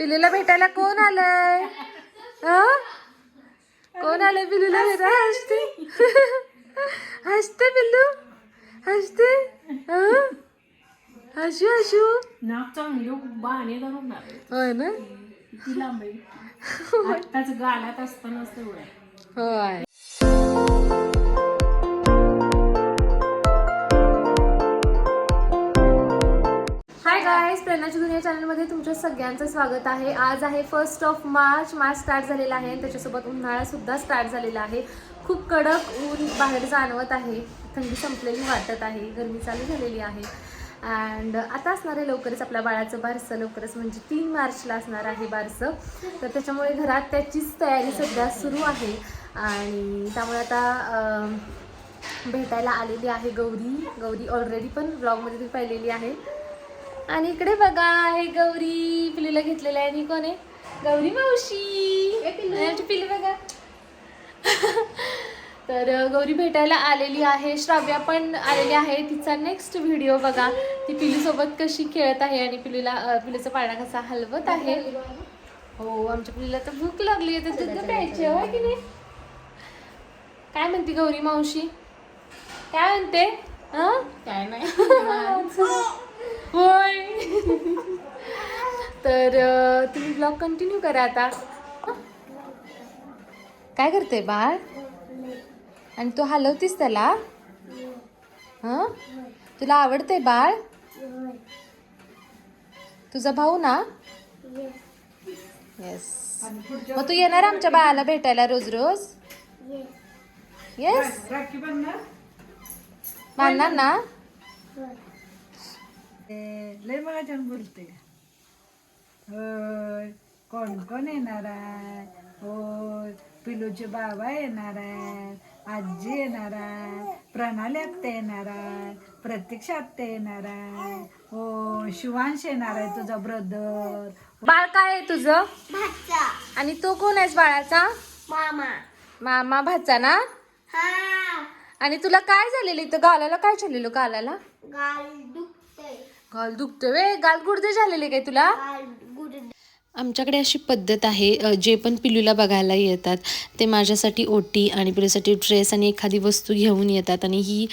पिलूला भेटायला कोण आलंय? हं? कोण आलंय पिलूला? भेटायला हसते. हसते. पिल्लू हसते? हं? हसू हसू. नाक चांगली बाणे धरून आले होय ना? आत्ताच गाण्यात असतानाच. होय. प्रेरणाची दुनिया चॅनलमध्ये तुमच्या सगळ्यांचं स्वागत आहे. आज आहे first of March March start झालेला आहे. आणि त्याच्यासोबत उन्हाळासुद्धा स्टार्ट झालेला आहे. खूप कडक ऊन बाहेर जाणवत आहे. थंडी संपलेली वाटत आहे. गरमी चालू झालेली आहे. अँड आता असणार आहे लवकरच आपल्या बाळाचं बारसं. लवकरच म्हणजे तीन मार्चला असणार आहे बारसं. तर त्याच्यामुळे घरात त्याचीच तयारी सध्या सुरू आहे. आणि त्यामुळे आता भेटायला आलेली आहे गौरी. गौरी ऑलरेडी पण ब्लॉगमध्ये ती पाहिलेली आहे. आणि इकडे बघा आहे गौरी पिलीला घेतलेलं आहे. आणि कोण आहे? गौरी मावशी. पिली. बघा. तर गौरी भेटायला आलेली आहे. श्राव्या पण आलेली आहे तिचा नेक्स्ट व्हिडिओ बघा. ती पिलीसोबत कशी खेळत आहे आणि पिलीला पिलीचा पाळणा कसा हलवत आहे. हो आमच्या पिलीला तर भूक लागली आहे. तर दूध प्यायचे होय की नाही? काय म्हणते गौरी मावशी? काय म्हणते? हं? काय नाही होय तर तुम्ही ब्लॉग कंटिन्यू करा आता. काय करते बाळ? आणि तू हलवतीस त्याला? हा? तुला आवडते बाळ? तुझा भाऊ ना? येस मग तू येणार आमच्या बाळाला भेटायला रोज रोज येस मानणार ना? लय मला बोलते. होय. कोण कोण येणार आहे? होय. पिलूचे बाबा येणार आहे. आजी येणार आहे. प्रणाली आत्या येणार आहे. प्रतीक्षा आत्या येणार आहे. हो शिवांश येणार आहे तुझा ब्रदर बाळ काय आहे तुझं? आणि तो कोण आहेस बाळाचा? मामा. मामा भाचा ना? हा. आणि तुला काय झालेलं इथं? गालाला काय झालेलं गालाला? गाल दुखते गाल दुखतोय वे गाल गुडदे झालेले काय तुला? गाल आमच्याकडे अशी पद्धत आहे जे पण पिलूला बघायला येतात ते माझ्यासाठी ओटी आणि पिलूसाठी ड्रेस आणि एखादी वस्तू घेऊन येतात आणि ही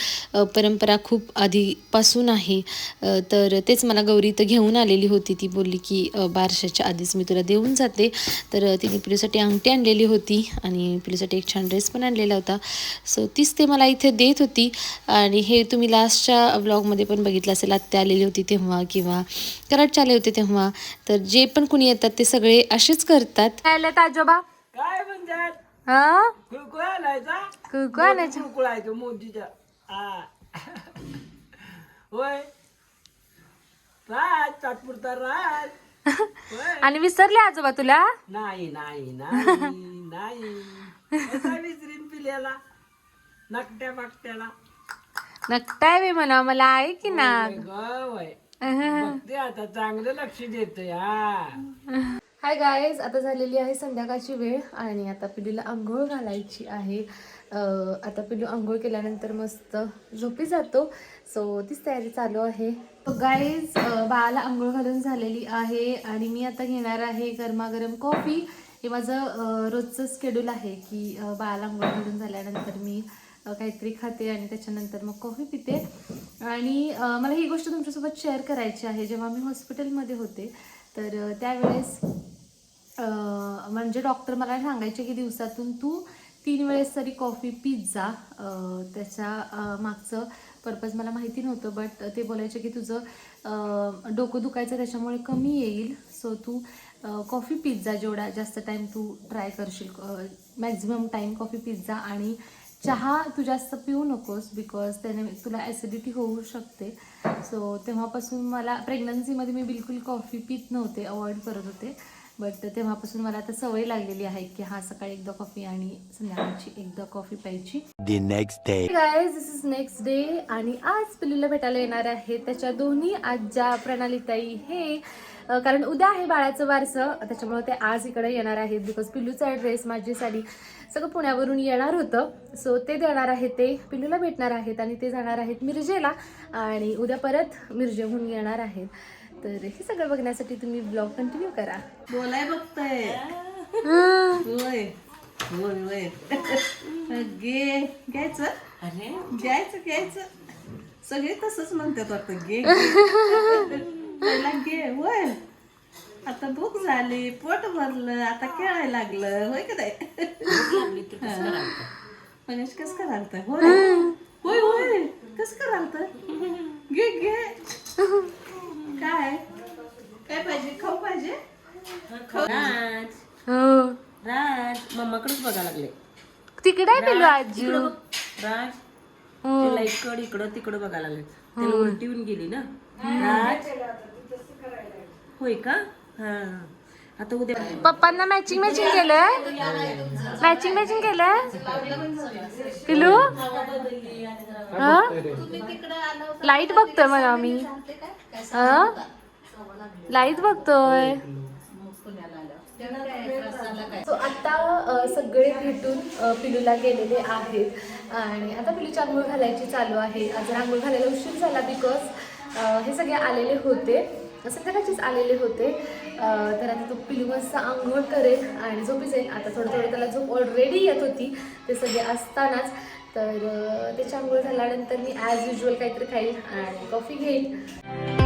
परंपरा खूप आधीपासून आहे. तर तेच मला गौरी इथं घेऊन आलेली होती. ती बोलली की बारशाच्या आधीच मी तुला देऊन जाते. तर तिने पिलूसाठी अंगठी आणलेली होती आणि पिलूसाठी एक छान ड्रेस पण आणलेला होता. सो तीच ते मला इथे देत होती आणि हे तुम्ही लास्टच्या ब्लॉगमध्ये पण बघितलं असेल आत्या आलेली होती तेव्हा किंवा कराडचे आले होते तेव्हा. तर जे पण कुणी येतात ते सगळे असेच करतात. आजोबा? काय म्हणतात? हा? कुळकुळ आणायचा? मोदीचा हा. होय. राज तात्पुरता राज. होय. आणि विसरले आजोबा तुला? नाही नाही नाही विसरीन पिल्याला? नकट्या बाकट्याला नकटाय वे म्हणा मला आहे की ना आता चांगलं लक्ष देत या हाय गायज आता झालेली आहे संध्याकाळची वेळ आणि आता पिलूला आंघोळ घालायची आहे. आता पिलू आंघोळ केल्यानंतर मस्त झोपी जातो. सो तीच तयारी चालू आहे. गाईज बाळाला आंघोळ घालून झालेली आहे आणि मी आता घेणार आहे गरमागरम कॉफी. हे माझं रोजचं स्केड्यूल आहे की बाळाला आंघोळ घालून झाल्यानंतर मी काहीतरी खाते आणि त्याच्यानंतर मग कॉफी पिते. आणि मला ही गोष्ट तुमच्यासोबत शेअर करायची आहे. जेव्हा मी हॉस्पिटलमध्ये होते तर त्यावेळेस म्हणजे डॉक्टर मला सांगायचे की दिवसातून तू तीन वेळेस तरी कॉफी पीत जा. त्याच्या मागचं पर्पज मला माहिती नव्हतं बट ते बोलायचे की तुझं डोकं दुखायचं त्याच्यामुळे कमी येईल. सो तू कॉफी पिझ्झा जेवढा जास्त टाईम तू ट्राय करशील. मॅक्झिमम टाईम कॉफी पिझ्झा आणि चहा तू जास्त पिऊ नकोस बिकॉज त्याने तुला ॲसिडिटी होऊ शकते. सो तेव्हापासून मला प्रेग्नन्सीमध्ये मी बिलकुल कॉफी पित नव्हते अवॉइड करत होते. बट तेव्हापासून मला आता सवय लागलेली आहे की हा सकाळी एकदा कॉफी आणि संध्याकाळची एकदा कॉफी प्यायची. Guys this is next day आणि आज पिल्लूला भेटायला येणार आहे त्याच्या दोन्ही आज्या प्रणालीताई. हे कारण उद्या आहे बाळाचं वारसं त्याच्यामुळे ते आज इकडे येणार आहेत बिकॉज पिल्लूचा ड्रेस माझी साडी सगळं पुण्यावरून येणार होतं. सो ते देणार आहे ते पिल्लूला भेटणार आहेत आणि ते जाणार आहेत मिरजेला. आणि उद्या परत मिरजेहून येणार आहेत. तर हे सगळं बघण्यासाठी तुम्ही ब्लॉग कंटिन्यू करा. बोलाय बघतोय. होय होय होय. घे घ्यायचं? अरे. घ्यायचं घ्यायचं. सगळे तसंच म्हणतात वाटतं. पहिला घे होय. आता भूक झाली पोट भरलं आता खेळायला लागलं होय का नाही? मनीष कस करालत? होय. होय होय. कस करालत? घे घे. काय? काय पाहिजे? खाऊ पाहिजे? राज. हो. राज मम्माकडेच बघा लागले. तिकडे आहे पिलू आजी. राज ते लाइट कड इकडं तिकडं बघा लागले त्याला उलटी येऊन गेली ना. राज. होय का? हा. आता उद्या पप्पांना मॅचिंग मॅचिंग केलंय? मॅचिंग मॅचिंग केलंय? पिलू? लाइट बघतोय मला मी. लाइट बघतोय. सो आता सगळे भेटून पिलूला गेलेले आहेत. आणि आता पिलूची आंघोळ घालायची चालू आहे. आज आंघोळ घालायला उशीर झाला बिकॉज हे सगळे आलेले होते. संध्याकाळचेच आलेले होते. तर आता तो पिलू मस्त आंघोळ करेल आणि झोपी जाईल आता थोडं थोडं त्याला झोप ऑलरेडी येत होती. ते सगळे असतानाच. तर त्याची आंघोळ झाल्यानंतर मी ॲज युजल काहीतरी खाईल आणि कॉफी घेईल.